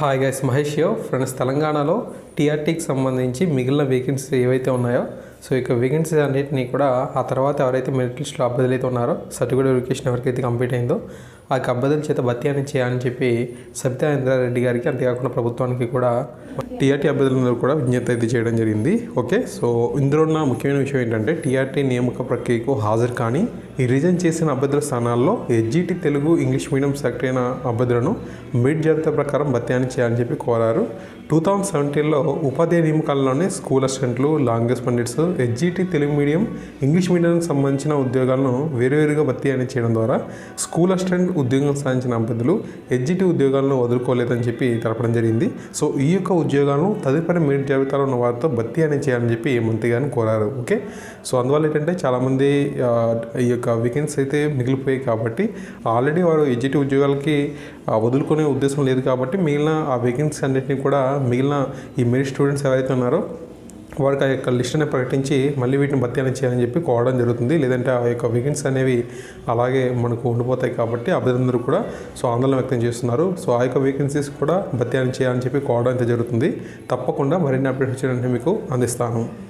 Hi guys Mahesh యో friends తెలంగాణలో టీఆర్టీకి సంబంధించి మిగిలిన వేకెన్సీ ఏవైతే ఉన్నాయో సో ఇక వేకెన్సీ అన్నింటినీ కూడా ఆ తర్వాత ఎవరైతే మెరిట్ లిస్ట్లో అభ్యర్థులు అయితే ఉన్నారో సర్టిఫికేట్ వెరిఫికేషన్ ఎవరికైతే కంప్లీట్ అయిందో ఆ గబ్బదల చేత భర్తీ అని చేయాలని చెప్పి సబితా ఇంద్రారెడ్డి గారికి అంతేకాకుండా ప్రభుత్వానికి కూడా టీఆర్టీ అభ్యర్థులందరూ కూడా విజ్ఞప్తి అయితే చేయడం జరిగింది. ఓకే సో ఇందులో ఉన్న ముఖ్యమైన విషయం ఏంటంటే టీఆర్టీ నియామక ప్రక్రియకు హాజరు కానీ ఈ రిజైన్ చేసిన అభ్యర్థుల స్థానాల్లో SGT Telugu English medium select అయిన అభ్యర్థులను మిడ్ జాబితా ప్రకారం భర్తీ అని చేయాలని చెప్పి కోరారు. టూ థౌజండ్ సెవెంటీన్లో ఉపాధ్యాయ నియామకాలలోనే స్కూల్ అసిస్టెంట్లు language pandits SGT Telugu medium English మీడియంకి సంబంధించిన ఉద్యోగాలను వేరువేరుగా భర్తీ అని చేయడం ద్వారా స్కూల్ అసిస్టెంట్ ఉద్యోగం సాధించిన అభ్యర్థులు ఎస్జిటి ఉద్యోగాలను వదులుకోలేదని చెప్పి తెలపడం జరిగింది. సో ఈ యొక్క ఉద్యోగాలను తదుపరి మెరిట్ జాబితాలో ఉన్న వారితో భర్తీ అనేది చేయాలని చెప్పి మంత్రి గారిని కోరారు. ఓకే? సో అందువల్ల ఏంటంటే చాలామంది ఈ యొక్క వీకెండ్స్ అయితే మిగిలిపోయాయి కాబట్టి ఆల్రెడీ వారు ఎడ్జిటి ఉద్యోగాలకి వదులుకునే ఉద్దేశం లేదు కాబట్టి మిగిలిన ఆ వేకెన్సీ అన్నింటినీ కూడా మిగిలిన ఈ మెరిట్ స్టూడెంట్స్ ఎవరైతే ఉన్నారో వారికి ఆ యొక్క లిస్ట్ని ప్రకటించి మళ్ళీ వీటిని భర్తీ చేయాలని చెప్పి కోవడం జరుగుతుంది. లేదంటే ఆ యొక్క వేకెన్సీ అనేవి అలాగే మనకు ఉండిపోతాయి కాబట్టి అభ్యర్థులందరూ కూడా సో ఆందోళన వ్యక్తం చేస్తున్నారు. సో ఆ యొక్క వేకెన్సీస్ కూడా భర్తీ చేయాలని చెప్పి కోవడం అయితే జరుగుతుంది. తప్పకుండా మరిన్ని అప్డేట్స్ వచ్చాయంటే మీకు అందిస్తాను.